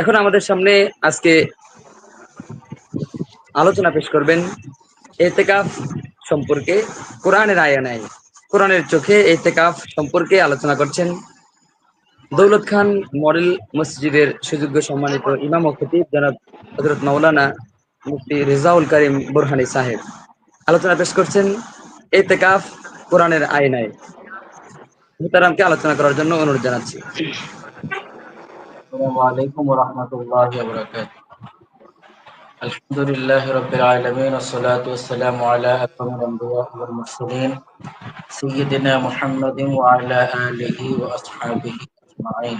এখন আমাদের সামনে আজকে আলোচনা পেশ করবেন এতেকাফ সম্পর্কে কোরআনের আয়ানায় কোরআনের চোখে এতেকাফ সম্পর্কে আলোচনা করছেন দৌলত খান মডেল মসজিদের সুযোগ্য সম্মানিত ইমাম খতিব জনাব হজরত মাওলানা মুফতি রেজাউল করিম বুরহানি সাহেব। আলোচনা পেশ করছেন এতেকাফ কোরআনের আয়নায় মুতারামকে আলোচনা করার জন্য অনুরোধ জানাচ্ছি। السلام عليكم ورحمة الله وبركاته الحمد لله رب العالمين والصلاة والسلام على أكرم الأنبياء والمرسلين سيدنا محمد وعلى آله وأصحابه أجمعين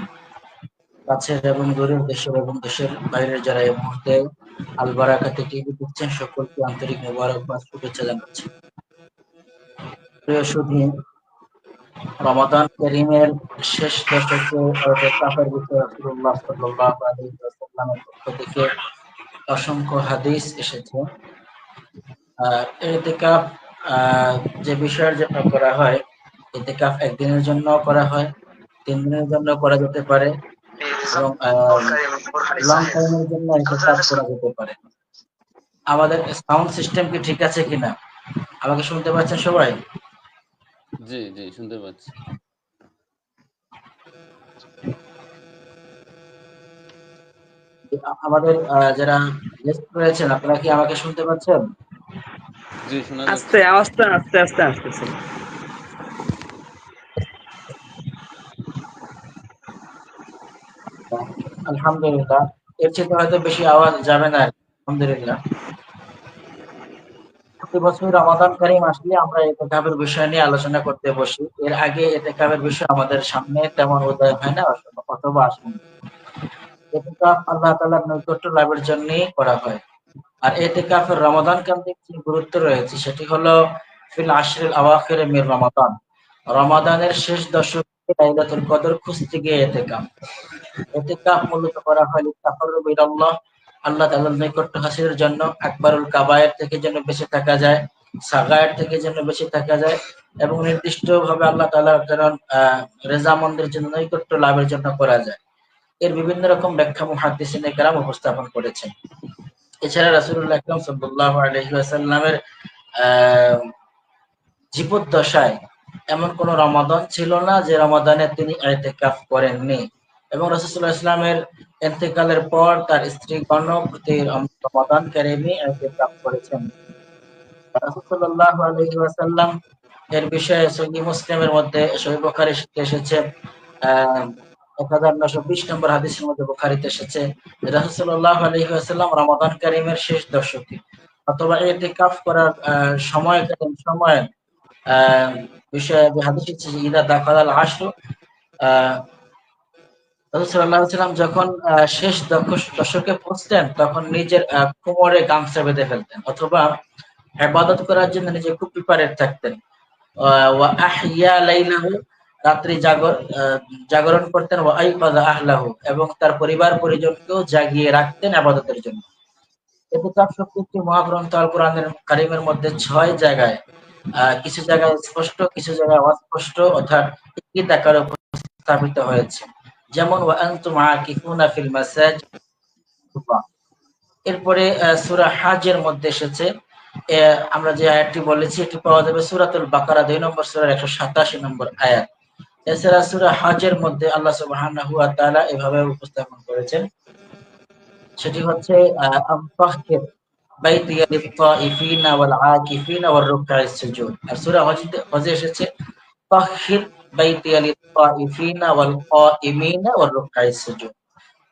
কাছের এবং দূরের দেশের এবং দেশের বাইরের যারা এই মুহূর্তে আল বারাকাতে টিভি দেখছেন সকলকে আন্তরিক মোবারকবাদ শুভেচ্ছা জানাচ্ছি প্রিয় সুধী রমাদান করিমের শেষ দশকে কাফের রাসূলুল্লাহ সাল্লাল্লাহু আলাইহি ওয়াসাল্লামের পক্ষ থেকে অসংখ্য হাদিস এসেছে। ইতিকাফ যে বিষয়ের জন্য করা হয় ইতিকাফ একদিনের জন্য করা হয়, তিন দিনের জন্য করা যেতে পারে এবং লং টাইমের জন্য ইতিকাফ করা যেতে পারে। আমাদের সাউন্ড সিস্টেম কি ঠিক আছে কিনা? আমাকে শুনতে পাচ্ছেন সবাই? জি জি শুনতে পাচ্ছি। আমাদের যারা গেস্ট রয়েছেন আপনারা কি আমাকে শুনতে পাচ্ছেন? জি শোনা আস্তে আস্তে আস্তে আস্তে আসতেছে। আলহামদুলিল্লাহ। এর চেয়ে হয়তো বেশি আওয়াজ যাবে না আলহামদুলিল্লাহ। প্রতি বছর রমাদান কারিম আসলে আমরা এতেকাবের বিষয় নিয়ে আলোচনা করতে বসি। এর আগে এতেকাবের বিষয় আমাদের সামনে তেমন উদয় হয় না, অথবা এতেকাফ আল্লাহ তাআলার নৈকট্য লাভের জন্যই করা হয়। আর এতেকাফের রমাদান কেন্দ্রিক যে গুরুত্ব রয়েছে, সেটি হলো ফিল আশরিল আওয়াখির মির রমাদান। রমাদানের শেষ দশকে লাইলাতুল কদর খুঁজতে গিয়ে এতেকাফ এতেকাফ মূলত করা হয় ইলাল্লাহ আল্লাহ তাআলার নৈকট্য হাসিলের জন্য আকবারুল কাবায়ের থেকে যেন বেঁচে থাকা যায়, সাগায়ের থেকে যেন বেঁচে থাকা যায় এবং নির্দিষ্টভাবে আল্লাহ তাআলার যেন রেজামন্দের জন্য, নৈকট্য লাভের জন্য করা যায়। এর বিভিন্ন রকম ব্যাখ্যা মুহাদ্দিসিনে কেরাম উপস্থাপন করেছেন। এছাড়া রাসূলুল্লাহ আকরাম সাল্লাল্লাহু আলাইহি ওয়াসাল্লামের জীবদ্দশায় এমন কোন রমাদান ছিল না যে রমাদানে তিনি ইতিকাফ করেননি। এবং রাসূলুল্লাহ ইসলামের ইন্তেকালের পর তার স্ত্রী গণ প্রতি রমাদান কারিমে ইতিকাফ করেছেন। রাসূল সাল্লাল্লাহু আলাইহি ওয়াসাল্লাম এর বিষয়ে সহিহ মুসলিমের মধ্যে সহিহ বুখারী এসেছে এক হাজার নশো বিশ নম্বর হাদিসের মধ্যে বুখারিতে এসেছে রাসূলুল্লাহ আলাইহি ওয়াসাল্লাম রমাদান কারিমের শেষ দশকে অথবা ইতিকাফ করার সময় সময় বিষয়ে হাদিস ইদা দাখালাল আশরু রাসূলুল্লাহ যখন শেষ দশকে পৌঁছতেন তখন নিজের কোমরে গামছা বেঁধে ফেলতেন অথবা ইবাদত করার জন্য নিজে খুব প্রিপারেট থাকতেন। রাত্রি জাগর জাগরণ করতেন আহলাহু, এবং তার পরিবার পরিজনকেও জাগিয়ে রাখতেন ইবাদতের জন্য। শব্দটি একটি মহাগ্রন্থ আল কোরআনের কারিমের মধ্যে ছয় জায়গায় কিছু জায়গায় স্পষ্ট, কিছু জায়গায় অস্পষ্ট, অর্থাৎ উপস্থাপিত হয়েছে। যেমন এরপরে সূরা হাজের মধ্যে এসেছে আমরা যে আয়াতটি বলেছি, এটি পাওয়া যাবে সূরাতুল বাকারা, দুই নম্বর সূরার একশো সাতাশি নম্বর আয়াত। এছাড়া সূরা হাজের মধ্যে আল্লাহ ওয়া এভাবে উপস্থাপন করেছেন। সেটি হচ্ছে আর সূরা এসেছে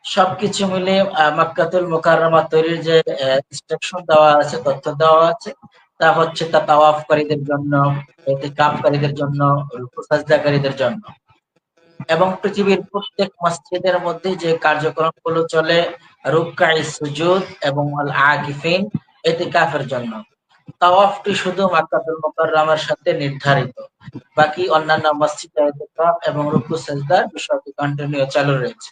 সবকিছু মিলে মক্কাতুল মুকাররমা তৈরির যে ইনস্ট্রাকশন দেওয়া আছে, তথ্য দেওয়া আছে, তা হচ্ছে তা তাওয়াফকারীদের জন্য ইতিকাফকারীদের জন্য, রুকু সাজদাকারীদের জন্য। এবং পৃথিবীর প্রত্যেক মসজিদের মধ্যে যে কার্যক্রমগুলো চলে রুকআই সুজুদ এবং আল আকিফিন কাফের জন্য। তাওয়াফটি শুধু মক্কাতুল মুকাররমার সাথে নির্ধারিত। বাকি অন্যান্য মসজিদে ইতিকাফ এবং রুকু সাজদার বিষয়টি কন্টিনিউ চালু রয়েছে।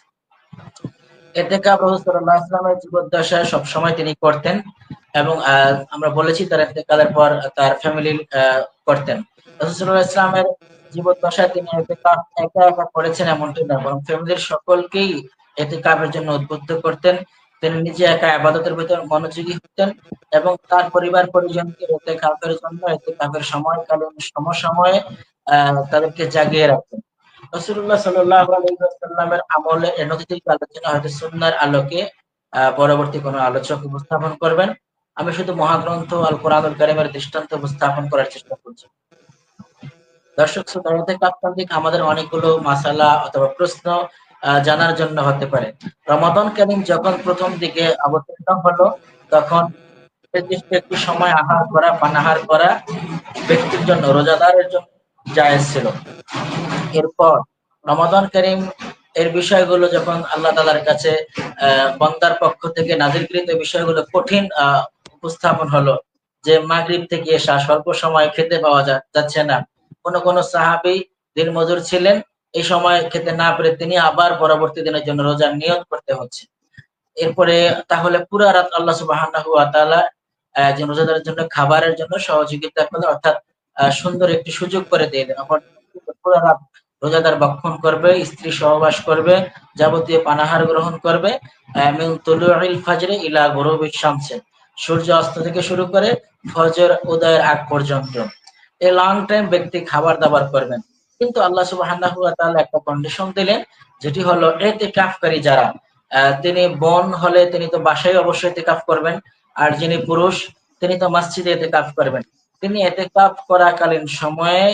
এতেকাফ রাসূলুল্লাহ ইসলামের জীবদ্দশায় সবসময় তিনি করতেন এবং আমরা বলেছি তার ইন্তেকালের পর তার ফ্যামিলি করতেন। রাসূলুল্লাহ ইসলামের জীবদ্দশায় তিনি এতেকাফ একা একা করেছেন এমনটি না, বরং ফ্যামিলির সকলকেই এতে কাপের জন্য উদ্বুদ্ধ করতেন। তিনি নিজে একা আবাদতের ভিতর মনোযোগী হতেন এবং তার পরিবার পরিজনকে এতে কাপের জন্য এতে কাপের সময়কালীন সমসময়ে তাদেরকে জাগিয়ে রাখতেন। রসুল্লাহ সাল্লাহ আলাইসাল্লামের আমলে এর নৈতিক আলোচনা হয়তো সুন্নার আলোকে পরবর্তী কোনো আলোচক উপস্থাপন করবেন। আমি শুধু মহাগ্রন্থ আল কোরআনুল কারিমের দৃষ্টান্ত উপস্থাপন করার চেষ্টা করছি। দর্শক কাপ্তান্তিক আমাদের অনেকগুলো মাসালা অথবা প্রশ্ন জানার জন্য হতে পারে। রমাদন কালীন যখন প্রথম দিকে অবতীর্ণ হলো, তখন নির্দিষ্ট একটু সময় আহার করা, পানাহার করা ব্যক্তির জন্য, রোজাদারের জন্য জায়েজ ছিল। এরপর রমাদন করিম এর বিষয়গুলো যখন আল্লাহ তালার কাছে বন্দার পক্ষ থেকে নাজিরকৃত বিষয়গুলো কঠিন উপস্থাপন হলো যে মাগরিব থেকে এসা স্বল্প সময় খেতে পাওয়া যাচ্ছে না। কোন কোন সাহাবি দিন মজুর ছিলেন এই সময় খেতে না পেরে তিনি আবার পরবর্তী দিনের জন্য রোজার নিয়ত করতে হচ্ছে। এরপরে তাহলে পুরো রাত আল্লাহ সুবাহ রোজাদারের জন্য খাবারের জন্য সহযোগিতা করলে অর্থাৎ সুন্দর একটি সুযোগ করে দিলেন পুরো রাত রোজাদার বক্ষণ করবে, স্ত্রী সহবাস করবে, যাবতীয় পানাহার গ্রহণ করবে ফাজরে ইলা গরব শামসে। সূর্য অস্ত থেকে শুরু করে ফজর, উদয়ের আগ পর্যন্ত। এই লং টাইম ব্যক্তি খাবার দাবার করবেন। কিন্তু আল্লাহ সুবাহ একটা কন্ডিশন দিলেন, যেটি হলো এতে কাফকারী যারা তিনি বন হলে তিনি তো বাসায় অবশ্যই এতে কাফ করবেন, আর যিনি পুরুষ, তিনি তো মসজিদে এতে কাফ করবেন। তিনি এতে কাফ করাকালীন সময়ে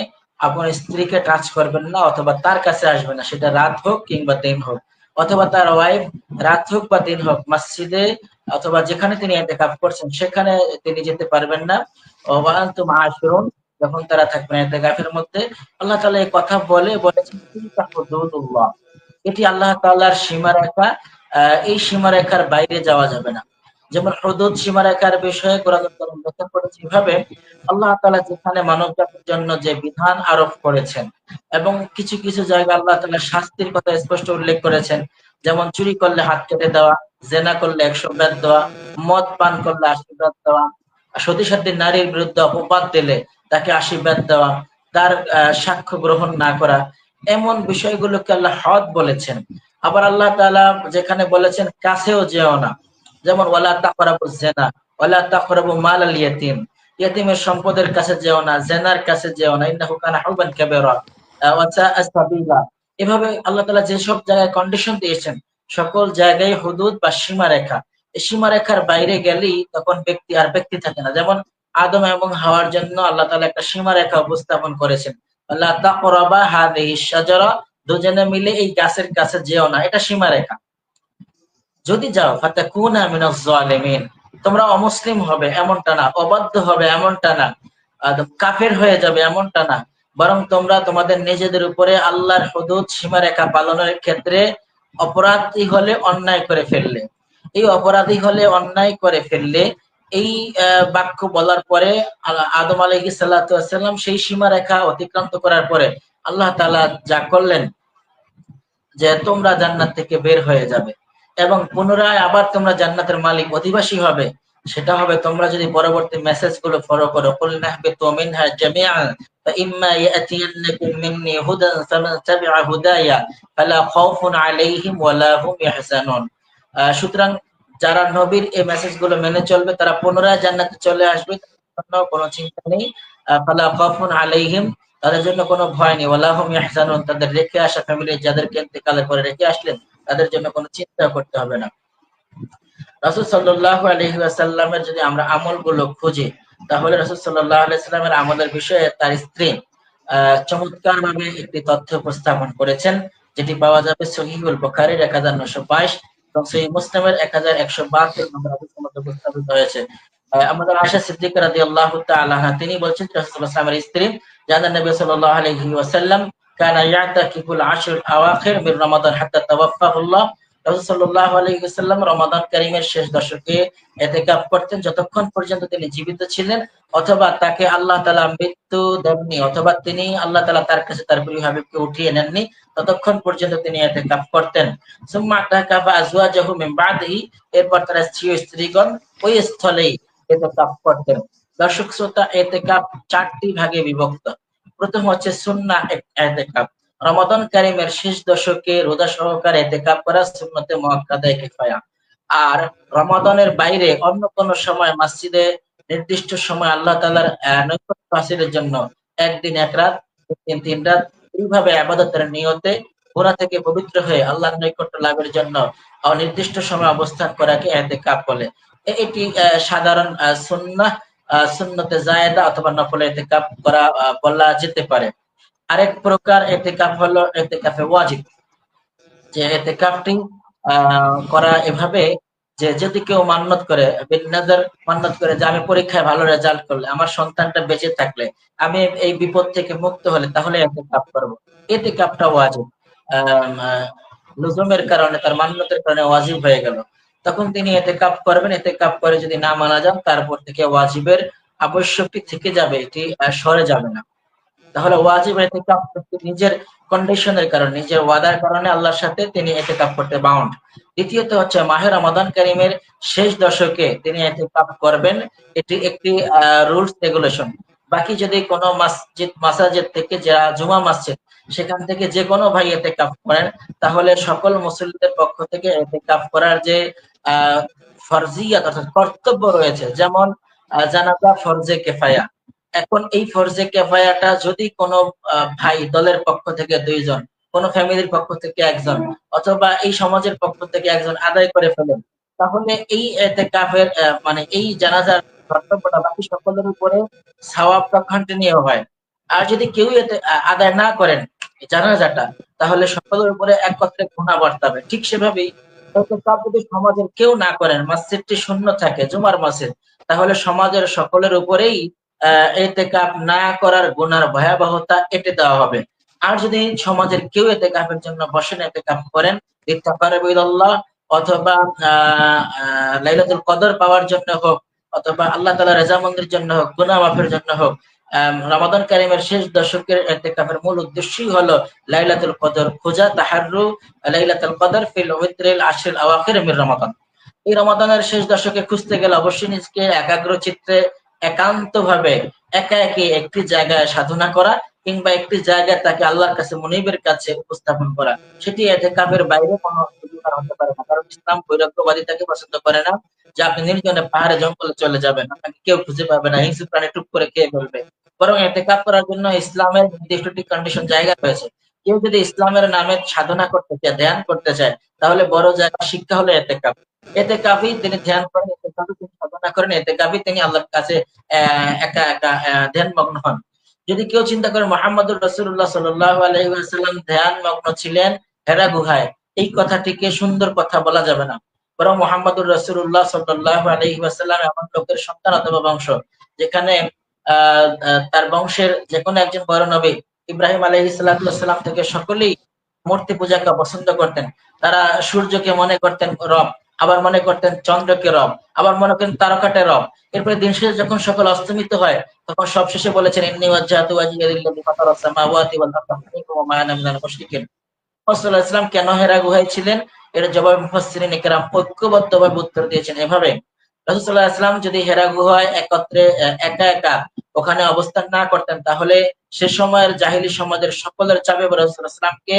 আপনার স্ত্রীকে টাচ করবেন না, অথবা তার কাছে আসবেন না, সেটা রাত হোক কিংবা দিন হোক, অথবা তার ওয়াইফ রাত হোক বা দিন হোক, মসজিদে অথবা যেখানে তিনি এতেকাফ করছেন, সেখানে তিনি যেতে পারবেন না। ওয়ান্তুম আশরুন যখন তারা থাকবেন এতেকাফের মধ্যে, আল্লাহ তালা এই কথা বলে বলেছেন এটি আল্লাহ তাআলার সীমারেখা এই সীমারেখার বাইরে যাওয়া যাবে না। যেমন হদুদ সীমারেখার বিষয়ে ব্যাখ্যা করেছে এভাবে, আল্লাহ তালা যেখানে মানব জাতির জন্য যে বিধান আরোপ করেছেন এবং কিছু কিছু জায়গা আল্লাহ তালা শাস্তির কথা স্পষ্ট উল্লেখ করেছেন, যেমন চুরি করলে হাত কেটে দেওয়া, জেনা করলে একশো ব্যাত দেওয়া, মদ পান করলে আশীর্বাদ দেওয়া সতী সাথী নারীর বিরুদ্ধে অপবাদ দিলে তাকে আশীর্বাদ দেওয়া, তার সাক্ষ্য গ্রহণ না করা, এমন বিষয়গুলোকে আল্লাহ হদ বলেছেন। আবার আল্লাহ তালা যেখানে বলেছেন, কাছেও যেও না। যেমন, ওয়ালা তাকরাবু জেনা ওয়ালা তাকরাবু মাল আল ইয়াতিম। ইয়াতিমের সম্পদের কাছে যেও না জেনার কাছে যেও না। ইন্নাহু কানা হুবান কাবীরা এভাবে আল্লাহ তাআলা যেসব জায়গায় কন্ডিশন দিয়েছেন, সকল জায়গায় হুদুদ বা সীমারেখা। সীমারেখার বাইরে গেলেই তখন ব্যক্তি আর ব্যক্তি থাকে না। যেমন আদম এবং হাওয়ার জন্য আল্লাহ তালা একটা সীমারেখা উপস্থাপন করেছেন। দুজনে মিলে এই গাছের কাছে যেও না, এটা সীমারেখা। যদি যাও জালিমিন তোমরা অমুসলিম হবে এমনটা না, অবাধ্য হবে এমনটা না কাফের হয়ে যাবে এমনটা না, বরং তোমরা তোমাদের নিজেদের উপরে আল্লাহর হদুদ সীমারেখা পালনের ক্ষেত্রে অপরাধী হলে অন্যায় করে ফেললে। এই অপরাধী হলে অন্যায় করে ফেললে এই বাক্য বলার পরে আদম আলহি সাল্লাম সেই সীমা রেখা অতিক্রান্ত করার পরে আল্লাহ তালা যা করলেন যে তোমরা জান্নাত থেকে বের হয়ে যাবে এবং পুনরায় আবার তোমরা জান্নাতের মালিক অধিবাসী হবে, সেটা হবে তোমরা যদি পরবর্তী মেসেজগুলো ফলো করো আলাইহিম সুতরাং যারা নবীর এই মেসেজগুলো মেনে চলবে, তারা পুনরায় জান্নাতে চলে আসবে কোনো চিন্তা নেই। ফালা খাউফুন আলাইহিম, তাদের জন্য কোনো ভয় নেই। ওয়ালা হুম ইয়াহজানুন, তাদের রেখে আসা ফ্যামিলি যাদেরকে ইন্তেকালের পরে রেখে আসলেন, তাদের জন্য কোনো চিন্তা করতে হবে না। রাসুল সাল্লাহ আলহি আসাল্লামের যদি আমরা আমলগুলো খুঁজি, তাহলে রাসুল সাল্লাহ আলাইস্লামের আমলের বিষয়ে তার স্ত্রী চমৎকার ভাবে একটি তথ্য উপস্থাপন করেছেন, যেটি পাওয়া যাবে সহিহুল বখারির এক হাজার নশো বাইশ। এবং এক হাজার একশো বাহাত্তর নম্বর উপস্থাপিত হয়েছে। আমাদের আশা সিদ্দিক রাদি আল্লাহ তাআলা তিনি বলছেন সাল্লাল্লাহু স্ত্রী জানা নবী সাল্লাল্লাহু আলাইহি ওয়াসাল্লাম, কানা ইয়াতাকিফুল আশর আওয়াখির মিন রমাদান হাত্তা আলাইহি ওয়াসাল্লাম রমাদান কারীমের শেষ দশকে ইতিকাফ করতেন, যতক্ষণ পর্যন্ত তিনি জীবিত ছিলেন, অথবা তাকে আল্লাহ তাআলা মৃত্যু দেননি, অথবা তিনি আল্লাহ তাআলা তার কাছে তার প্রিয় হাবিবকে উঠিয়ে নেননি, ততক্ষণ পর্যন্ত তিনি ইতিকাফ করতেন। সুম্মা আজওয়াজাহু মিন বাদিহি, এরপর তার স্ত্রী স্ত্রীগণ ওই স্থলেই ইতিকাফ করতেন। দর্শক শ্রোতা এতে কাপ চারটি ভাগে বিভক্ত। প্রথম হচ্ছে সুন্না এতে ইতিকাফ রমাদান কারিমের শেষ দশকে রোজা সহকারে এতেকাপ করা সুন্নতে মুআক্কাদায়ে কিফায়া। আর রমাদানের বাইরে অন্য কোন সময় মসজিদে নির্দিষ্ট সময় আল্লাহ তালার নৈকট্য জন্য একদিন এক রাত তিন তিন রাত এইভাবে আবাদতের নিয়তে গোনা থেকে পবিত্র হয়ে আল্লাহর নৈকট্য লাভের জন্য অনির্দিষ্ট সময় অবস্থান করাকে এতেকাপ বলে। এটি সাধারণ আহ, সুন্নতে জায়দা অথবা নফলে এতেকাপ করা আহ, বলা যেতে পারে। আরেক প্রকার এতেকাপ হলো, এতেকাফে ওয়াজিব। যে এতেকাফটি করা এভাবে যে যদি কেউ মান্নত করে বিনাজার মান্নত করে যে আমি পরীক্ষায় ভালো রেজাল্ট করলে, আমার সন্তানটা বেঁচে থাকলে, আমি এই বিপদ থেকে মুক্ত হলে তাহলে এতে কাপ করব এতে কাপটা ওয়াজিব লুজুমের কারণে, তার মান্যতের কারণে ওয়াজিব হয়ে গেল। তখন তিনি এতে কাপ করবেন এতে কাপ করে যদি না মানা যান তারপর থেকে ওয়াজিবের আবশ্যকটি থেকে যাবে, এটি সরে যাবে না। তাহলে ওয়াজিব এতে কাপ করতে নিজের কন্ডিশনের কারণে, নিজের ওয়াদার কারণে আল্লাহর সাথে তিনি এতে কাপ করতে বাউন্ড দ্বিতীয়ত হচ্ছে মাহের রমাদান কারিমের শেষ দশকে তিনি এতে কাপ করবেন। এটি একটি রুলস রেগুলেশন বাকি যদি কোনো মসজিদ, মাসাজিদ থেকে যারা জুমা মসজিদ, সেখান থেকে যে কোনো ভাই এতে কাপ করেন, তাহলে সকল মুসলিমদের পক্ষ থেকে এতে কাপ করার যে, আহ, ফরজিয়াত অর্থাৎ কর্তব্য রয়েছে, যেমন জানাজা ফরজে কেফায়া। এখন এই ফরজে কেফায়াটা যদি কোনো ভাই দলের পক্ষ থেকে দুইজন কোন ফ্যামিলির পক্ষ থেকে একজন অথবা এই সমাজের পক্ষ থেকে একজন আদায় করে ফেলেন তাহলে এই আহ, মানে এই জানাজার কর্তব্যটা বাকি সকলের উপরে সওয়াবটা কন্টিনিউ হয়। আর যদি কেউ এতে আদায় না করেন জানাজাটা তাহলে সকলের উপরে একত্রে গুণা বর্তাবে। ঠিক সেভাবেই যদি সমাজের কেউ না করেন মসজিদটি শূন্য থাকে জুমার মসজিদ তাহলে সমাজের সকলের উপরেই আহ, এতেকাপ না করার গুনার ভয়াবহতা এটে দেওয়া হবে। আর যদি সমাজের কেউ এতে কাপের জন্য বসেন এতেকাপ করেন ইত্তাকারবিল্লাহ অথবা লাইলাতুল কদর পাওয়ার জন্য হোক, অথবা আল্লাহ তাআলা রেজামন্দির জন্য হোক, গুনাহ মাফের জন্য হোক রমাদান কারিমের শেষ দশকের এতেকাফের মূল উদ্দেশ্যই হলো লাইলাতুল কদর খোঁজা তাহারু লাইলাতুল কদর ফিল উইত্রিল আশরিল আওয়াখির মির রমাদান। এই রমাদানের শেষ দশকে খুঁজতে গেলে অবশ্যই নিজকে একাগ্র চিত্রে একান্ত ভাবে একা একি একটি জায়গায় সাধনা করা কিংবা একটি জায়গায় তাকে আল্লাহর কাছে মনিবের কাছে উপস্থাপন করা। সেটি এতেকাফের বাইরে কোনো কারণ ইসলাম বৈরাগ্যবাদী তাকে পছন্দ করে না যে আপনি নির্জনে পাহাড়ে, জঙ্গলে চলে যাবেন। আপনাকে কেউ খুঁজে পাবে না, হিংস্র প্রাণী টুক করে খেয়ে ফেলবে। বরং এতেকাপ করার জন্য ইসলামের নির্দিষ্ট কন্ডিশন জায়গা রয়েছে। কেউ যদি ইসলামের নামে সাধনা করতে চায়, ধ্যান করতে চায়, তাহলে বড় জায়গা শিক্ষা হলো এতেকাপ এতে কাবি তিনি ধ্যান করেন, এতে কাবি তিনি সাধনা করেন, এতে কাবি তিনি আল্লাহর কাছে একা একা ধ্যান মগ্ন হন। যদি কেউ চিন্তা করে মোহাম্মদুর রসুল্লাহ সাল্লাহ আলহিহাল্লাম ধ্যান মগ্ন ছিলেন, হেরা গুহায়, এই কথাটিকে সুন্দর কথা বলা যাবে না। বরং মোহাম্মদুর রসুল্লাহ সাল্লাহ আলহিহাল্লাম এমন লোকের সন্তান অথবা বংশ, যেখানে তার বংশের যে কোনো একজন বড় নবী ইব্রাহিম আলহি সাল্লাম থেকে সকলেই মূর্তি পূজাকে পছন্দ করতেন। তারা সূর্যকে মনে করতেন রব। আবার মনে করতেন চন্দ্রকে রব, আবার মনে করেন তারকাটে রব। এরপরে দিন শেষে যখন সকল অস্তমিত হয়, তখন সবশেষে বলেছেন, ইন্নি হানিফান ওয়া মিনাল মুশরিকিন। রাসূলুল্লাহ ইসলাম কেন হেরা গুহায় ছিলেন? এর জবাব মুফাসসিরিন ইকরাম ঐক্যবদ্ধভাবে উত্তর দিয়েছেন এভাবে। রাসূলুল্লাহ ইসলাম যদি হেরা গুহায় একত্রে, একা একা ওখানে অবস্থান না করতেন, তাহলে সে সময়ের জাহিলি সমাজের সকলের চাপে রাসূলুল্লাহ ইসলামকে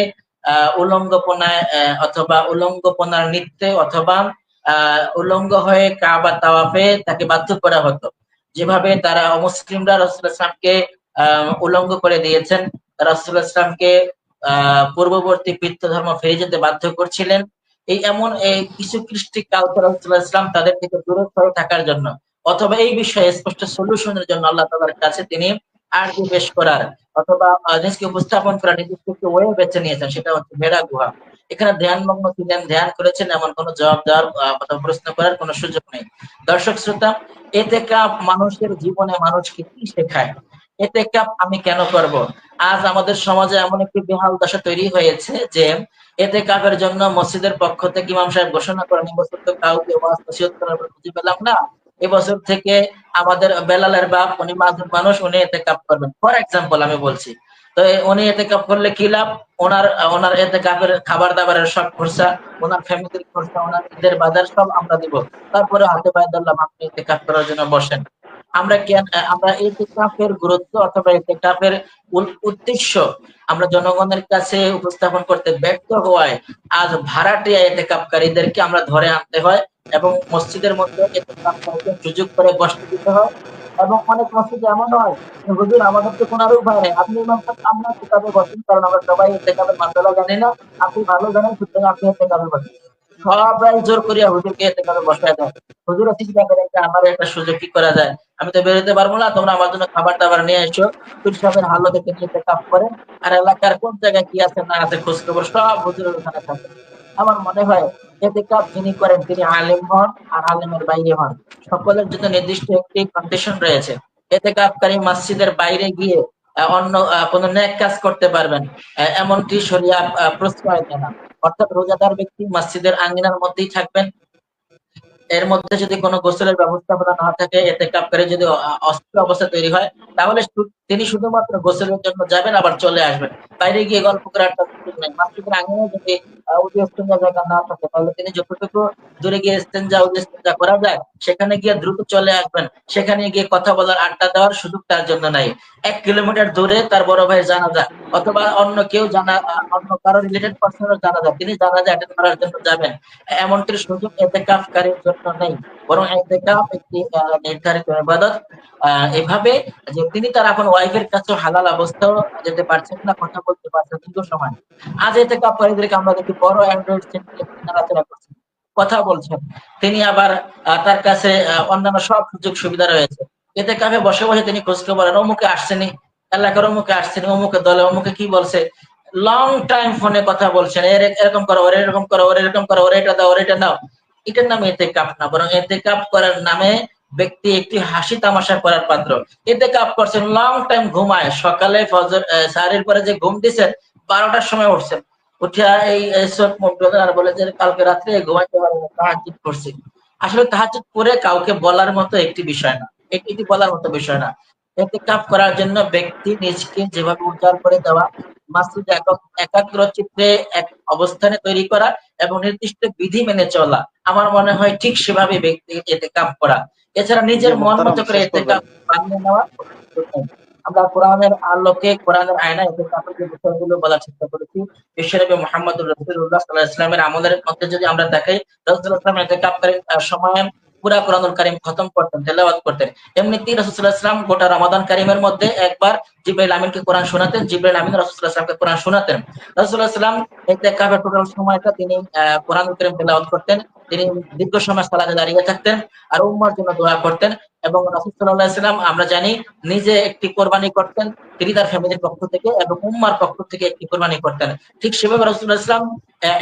উলঙ্গপনায় অথবা উলঙ্গপনার নৃত্যে অথবা উলঙ্গ হয়ে কাবা তাওয়াফে তাকে বাধ্য করা হতো। যেভাবে তারা অমুসলিমরা রসুল ইসলামকে উলঙ্গ করে দিয়েছেন রসুল ইসলামকে পূর্ববর্তী পিত্ত ধর্ম ফিরে যেতে বাধ্য করছিলেন। এই এমন এই কিছু কৃষ্টি কালকে রসুল ইসলাম তাদের থেকে দূরে থাকার জন্য, অথবা এই বিষয়ে স্পষ্ট সলিউশনের জন্য আল্লাহ তালার কাছে তিনি আর্জি পেশ করার। অথবা নিজকে উপস্থাপন করার নির্দিষ্ট একটি ওয়ে বেছে নিয়েছেন, সেটা হচ্ছে ভেড়া গুহা। এখানে ধ্যানমগ্ন ছিলেন, ধ্যান করেছেন, এমন কোনো জবাব দেওয়ার অথবা প্রশ্ন করার কোনো সুযোগ নেই। দর্শক শ্রোতা, এতে কাপ মানুষের জীবনে মানুষকে কি শেখায়? এতে কাপ আমি কেন করব? আজ আমাদের সমাজে এমন একটি বেহাল দশা তৈরি হয়েছে যে, এতে কাপের জন্য মসজিদের পক্ষ থেকে ইমাম সাহেব ঘোষণা করেন এবছর তো কাউকে ওয়াজ, নসিহত করার খুঁজে পেলাম না। এবছর থেকে আমাদের বেলালের বাপ, উনি মাসুদ মানুষ, উনি এতে কাপ করবেন। ফর এক্সাম্পল আমি বলছি, তো উনি এতে কাপ করলে কি লাভ? ওনার ওনার এতে কাপের খাবার দাবারের সব খরচা, ওনার ফ্যামিলির খরচা, ওনার ঈদের বাজার সব আমরা দিব। তারপরে হাতে পায়ে ধরলাম, আপনি এতে কাপ করার জন্য বসেন। আমরা আমরা ইতিকাফের গুরুত্ব অথবা ইতিকাফের উল- উদ্দেশ্য আমরা জনগণের কাছে উপস্থাপন করতে ব্যর্থ হওয়ায় আজ ভাড়াটিয়া এতেকাপকারীদেরকে আমরা ধরে আনতে হয় এবং মসজিদের মধ্যে এতেকাপকারীকে সুযোগ করে বসতে দিতে হয়। এবং অনেক মসজিদ এমন হয় হুজুর, আমাদের তো কোনো উপায় নেই। আপনি ইমাম সাহেব, আমরা কিতাবে বসেন, কারণ আমরা সবাই এতেকাবের মাসালা জানি না। আপনি ভালো জানেন, সুতরাং আপনি এতেকাবে বসেন। সবাই জোর করিয়া হুজুরকে এতেকাবে বসায় দেয় হুজুর চিন্তা করে যে আমার একটা সুযোগ কি করা যায়? আমি তো বেরোতে পারব না, তোমরা আমার জন্য খাবার টাবার নিয়ে এসো। পীর সাহেবের হালো দেখে নিতে কাপ করেন আর এলাকার কোন জায়গায় কি আছে না আছে খোঁজ খবর সব হুজুরের ওখানে থাকে। আমার মনে হয় এতে কাপ যিনি করেন তিনি আলেম হন আর আলেমের বাইরে হন। সকলের জন্য নির্দিষ্ট একটি কন্ডিশন রয়েছে। এতে কাপকারী মসজিদের বাইরে গিয়ে অন্য কোনো ন্যাক কাজ করতে পারবেন। এমনটি শরিয়া প্রশ্রয় দেয় না। অর্থাৎ রোজাদার ব্যক্তি মসজিদের আঙ্গিনার মধ্যেই থাকবেন। এর মধ্যে যদি কোনো গোসলের ব্যবস্থাপনা না থাকে এতে কাপকারী যদি অস্থির অবস্থা তৈরি হয়, তাহলে তিনি শুধুমাত্র গোসলের জন্য যাবেন, আবার চলে আসবেন। বাইরে গিয়ে গল্প করার সুযোগ নেই। মসজিদের আঙিনে যদি উদি জায়গা না থাকে, তাহলে তিনি যতটুকু দূরে গিয়ে ইস্তেঞ্জা উদি ইস্তেঞ্জা করা যায়, সেখানে গিয়ে দ্রুত চলে আসবেন। সেখানে গিয়ে কথা বলার আড্ডা দেওয়ার সুযোগ তার জন্য নাই। এক কিলোমিটার দূরে তার বড় ভাইয়ের জানাজা, অথবা অন্য কেউ জানা, অন্য কারও রিলেটেড পার্সনের জানাজা, তিনি জানাজা অ্যাটেন্ড করার জন্য যাবেন। এমনটির সুযোগ এতেকাফকারীর জন্য নেই, বরং এতেকাফ একটি নির্ধারিত ইবাদত। এভাবে যে তিনি তার এখন ওয়াইফের কাছে হালাল অবস্থাও যেতে পারছেন না, কথা বলতে পারছেন দীর্ঘ সময়। আজ এতে এতেকাফকারীদেরকে আমরা দেখি বড় অ্যান্ড্রয়েড নাড়াচাড়া করছেন, কথা বলছেন। তিনি আবার তার কাছে অন্যান্য সব সুযোগ সুবিধা রয়েছে। এতে কাফে বসে বসে তিনি খোঁজ খবর নেন, অমুকে আসছেনি এলাকার অমুকে আসছেনি অমুকে দলে অমুকে কি বলছে? লং টাইম ফোনে কথা বলছেন এরকম করো ওর এরকম করো ওর এরকম করো ওর এটা দাও ওর এটা দাও। এটার নামে এতে কাপ না বরং এতে কাপ করার নামে ব্যক্তি একটি হাসি তামাশা করার পাত্র। এতে কাপ করছেন লং টাইম ঘুমায় সকালে ফজর সারের পরে যে ঘুম দিছেন বারোটার সময় উঠছেন। উঠিয়া এই আর বলে যে কালকে রাত্রে ঘুমাইতে পারে না তাহাজ্জুদ করছি আসলে তাহাজ্জুদ করে কাউকে বলার মতো একটি বিষয় না। এটি বলার মতো বিষয় না। করার জন্য ব্যক্তি নিজকে যেভাবে উজাড় করে দেওয়া মাসজিদ একাগ্র চিত্রে এক অবস্থানে তৈরি করা এবং নির্দিষ্ট বিধি মেনে চলা আমার মনে হয় ঠিক সেভাবে ব্যক্তি এতে কাপ করা। এছাড়া নিজের মন মতো করে শেষ এতে কাপ বানিয়ে নেওয়া আমরা কোরআনের আলোকে কোরআনের আয়নায় এতে কাপের যে বিষয়গুলো বলার চেষ্টা করেছি বিশ্বনবী মোহাম্মদ রসুল্লাহ সাল্লাহ ইসলামের আমলের মধ্যে যদি আমরা দেখাই রসুল্লাহ ইসলাম এতে কাপের সময় পুরা কোরআনুল কারিম খতম করতেন, তেলাওয়াত করতেন। এমনিতেই রাসূলুল্লাহ ইসলাম গোটা রমাদান কারিমের মধ্যে একবার জিব্রাইল আমিনকে কোরআন শোনাতেন জিব্রাইল আমিন ইসলামকে কোরআন শোনাতেন। রাসূলুল্লাহ ইসলাম ইতিকাফের টোটাল সময়টা তিনি আহ, কোরআনুল কারিম তেলাওয়াত করতেন। তিনি দীর্ঘ সময় সালাতে দাঁড়িয়ে থাকতেন আর উম্মার জন্য দোয়া করতেন। এবং রাসূল সাল্লাম আমরা জানি নিজে একটি কোরবানি করতেন তিনি তার ফ্যামিলির পক্ষ থেকে এবং উম্মার পক্ষ থেকে একটি কোরবানি করতেন। ঠিক সেভাবে রাসূলুল্লাহ ইসলাম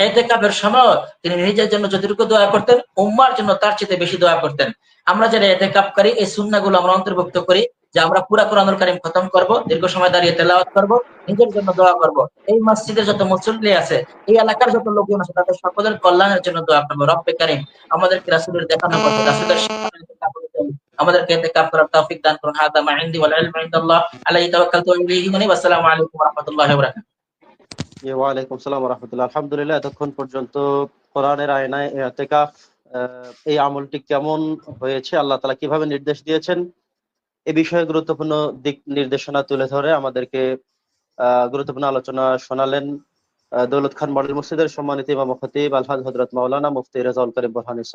এতেকাফের সময় তিনি নিজের জন্য যতটুকু দোয়া করতেন উম্মার জন্য তার চেয়ে বেশি দোয়া করতেন। আমরা যারা এতেকাফকারী এই সুন্নাহগুলো আমরা অন্তর্ভুক্ত করি যে আমরা পুরা কোরআনুল কারিম খতম করব দীর্ঘ সময় দাঁড়িয়ে তেলাওয়াত করব নিজের জন্য দোয়া করব। এই মসজিদের যত মুসল্লি আছে এই এলাকার যত লোকজন আছে তাদের সকলের কল্যাণের জন্য দোয়া করব। রব্বে কারিম আমাদেরকে রাসূলের দেখানো পথে রাসূলের। আমাদেরকে ইতিকাফ করার তৌফিক দান করুন। হাদা মা ইনদি ওয়াল ইলমু ইনদাল্লাহ। আলাইহি তাওয়াক্কালতু ওয়া ইলাইহি মুনীব আসসালামু আলাইকুম ওয়া রাহমাতুল্লাহি ওয়া বারাকাতুহু। জি, ওয়ালাইকুম সালাম রহমতুল্লাহ। আলহামদুলিল্লাহ এতক্ষণ পর্যন্ত কোরআনের আয়নায় এতেকাফ আহ, এই আমলটি কেমন হয়েছে আল্লাহ তালা কীভাবে নির্দেশ দিয়েছেন? এ বিষয়ে গুরুত্বপূর্ণ দিক নির্দেশনা তুলে ধরে আমাদেরকে গুরুত্বপূর্ণ আলোচনা শোনালেন দৌলত খান মডেল মসজিদের সম্মানিত ইমাম খতিব আলহাজ হজরত মাওলানা মুফতি রেজাউল করিম বোরহানি সাহেব।